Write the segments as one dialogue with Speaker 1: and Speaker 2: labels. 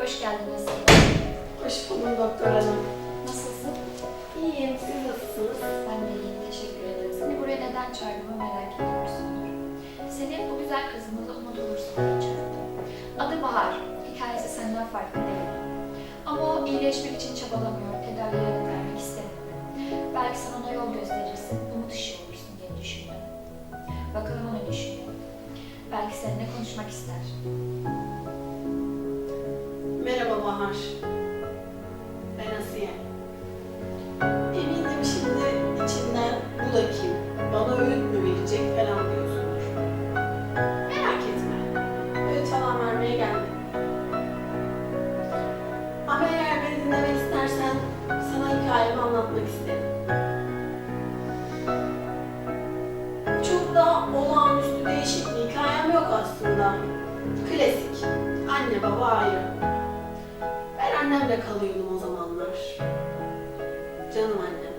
Speaker 1: Hoş geldiniz.
Speaker 2: Hoş buldum doktor hanım.
Speaker 1: Nasılsın?
Speaker 2: İyiyim, siz nasılsınız?
Speaker 1: Ben de iyiyim, teşekkür ederim. Seni buraya neden çağırdığımı merak ediyorsundur. Senin bu güzel kızımızla umut olursun diye çağırdım. Adı Bahar. Hikayesi senden farklı değil. Ama o iyileşmek için çabalamıyor, tedaviye yanıt vermek istemiyor. Belki sen ona yol gösterirsin, umut ışığı olursun diye düşündüm. Bakalım o ne düşünüyor. Belki seninle konuşmak ister.
Speaker 2: Merhaba Bahar. Olağanüstü değişik bir hikayem yok aslında. Klasik. Anne baba ayrı. Ben annemle kalıyordum o zamanlar. Canım annem.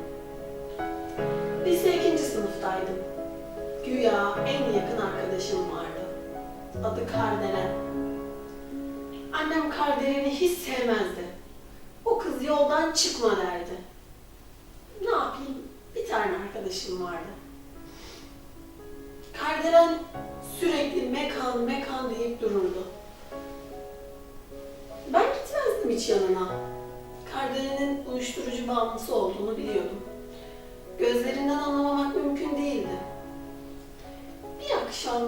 Speaker 2: Lise ikinci sınıftaydım. Güya en yakın arkadaşım vardı. Adı Kardelen. Annem Kardelen'i hiç sevmezdi. O kız yoldan çıkma derdi. Ne yapayım? Bir tane arkadaşım vardı. Kardelen sürekli mekan mekan deyip dururdu. Ben gitmezdim hiç yanına. Kardelen'in uyuşturucu bağımlısı olduğunu biliyordum. Gözlerinden anlamamak mümkün değildi. Bir akşam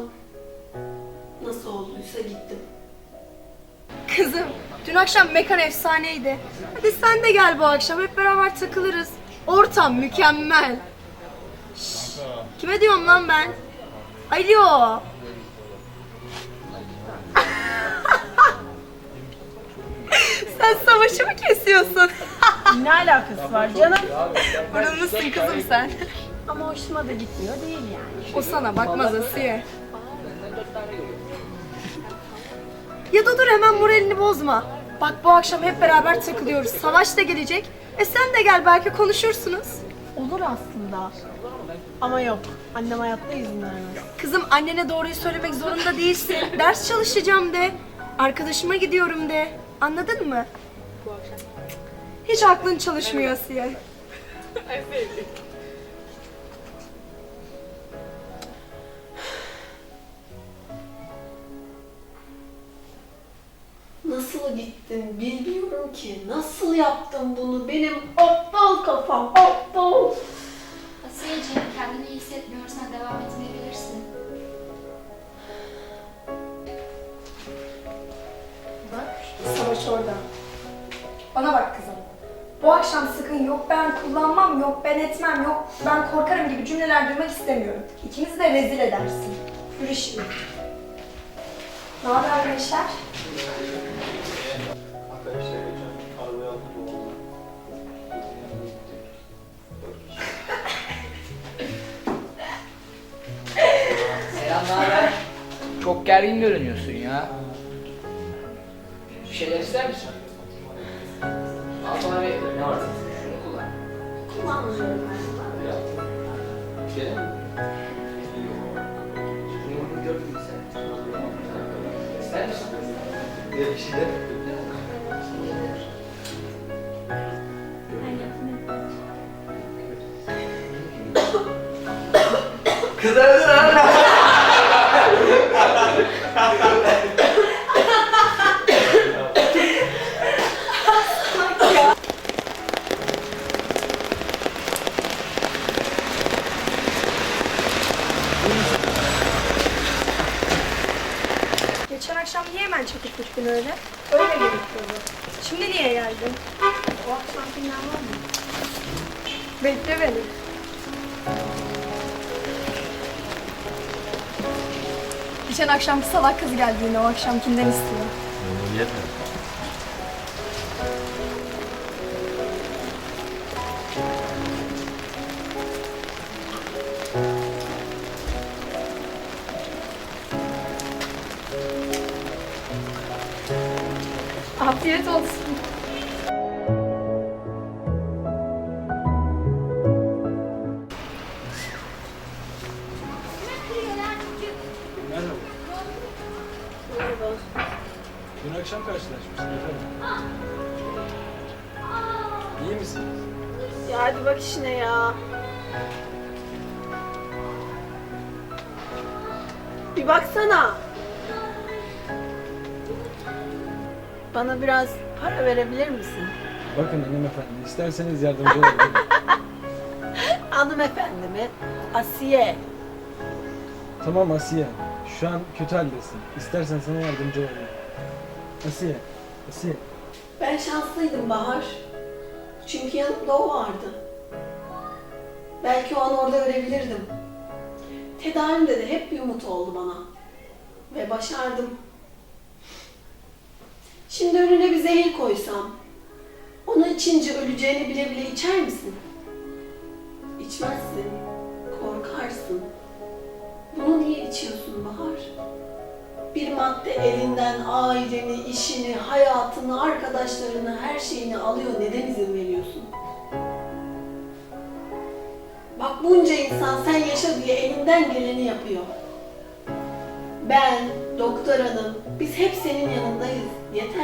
Speaker 2: nasıl olduysa gittim.
Speaker 3: Kızım, dün akşam mekan efsaneydi. Hadi sen de gel bu akşam, hep beraber takılırız. Ortam mükemmel. Şşş, kime diyorum lan ben? Alo. sen savaşı mı kesiyorsun?
Speaker 4: Ne alakası var canım?
Speaker 3: Vurulmuşsun kızım sen.
Speaker 4: Ama hoşuma da gitmiyor değil yani.
Speaker 3: O sana bakmaz Asiye. Ya da dur hemen moralini bozma. Bak bu akşam hep beraber takılıyoruz. Savaş da gelecek. E sen de gel belki konuşursunuz.
Speaker 4: Olur aslında. Ama yok. Annem hayatta izin vermez.
Speaker 3: Kızım annene doğruyu söylemek zorunda değilsin. Ders çalışacağım de. Arkadaşıma gidiyorum de. Anladın mı? Hiç aklın çalışmıyor Asiye.
Speaker 2: Nasıl gittin bilmiyorum ki. Nasıl yaptım bunu benim aptal kafam
Speaker 3: Bu akşam sakın yok ben kullanmam, yok ben etmem, yok ben korkarım gibi cümleler duymak istemiyorum. İkinizi de rezil edersin. Yürü şimdi. Ne haber gençler?
Speaker 5: Çok gergin görünüyorsun ya. Bir şeyler ister misin? Bana bir ne var? Şunu kullan.
Speaker 2: Kullanmıyorum ben.
Speaker 6: Şey mi?
Speaker 5: Bunu gördün mü sen? İster misin?
Speaker 6: Bir de
Speaker 5: Kızardın ha!
Speaker 3: Geçen hemen çekip gittin öyle? Öyle gerekiyordu. Şimdi niye geldin?
Speaker 2: O akşam filmler var mı?
Speaker 3: Bekle beni. Geçen akşam salak kız geldi yine o akşamkinden istiyor. Afiyet olsun.
Speaker 7: Dün akşam karşılaşmıştık efendim. İyi misiniz?
Speaker 4: Ya hadi bak işine ya. Bir baksana. Bana biraz para verebilir misin?
Speaker 7: Bakın hanımefendi, isterseniz yardımcı olayım.
Speaker 4: Hanımefendi mi? Asiye.
Speaker 7: tamam Asiye, şu an kötü haldesin. İstersen sana yardımcı olayım. Asiye, Asiye.
Speaker 2: Ben şanslıydım Bahar. Çünkü yanımda o vardı. Belki o an orada ölebilirdim. Tedavimde de hep bir umut oldu bana. Ve başardım. Şimdi önüne bir zehir koysam, onu içince öleceğini bile bile içer misin? İçmezsin, korkarsın. Bunu niye içiyorsun Bahar? Bir madde elinden aileni, işini, hayatını, arkadaşlarını, her şeyini alıyor. Neden izin veriyorsun? Bak bunca insan sen yaşa diye elinden geleni yapıyor. Ben, doktor hanım, biz hep senin yanındayız. Yeter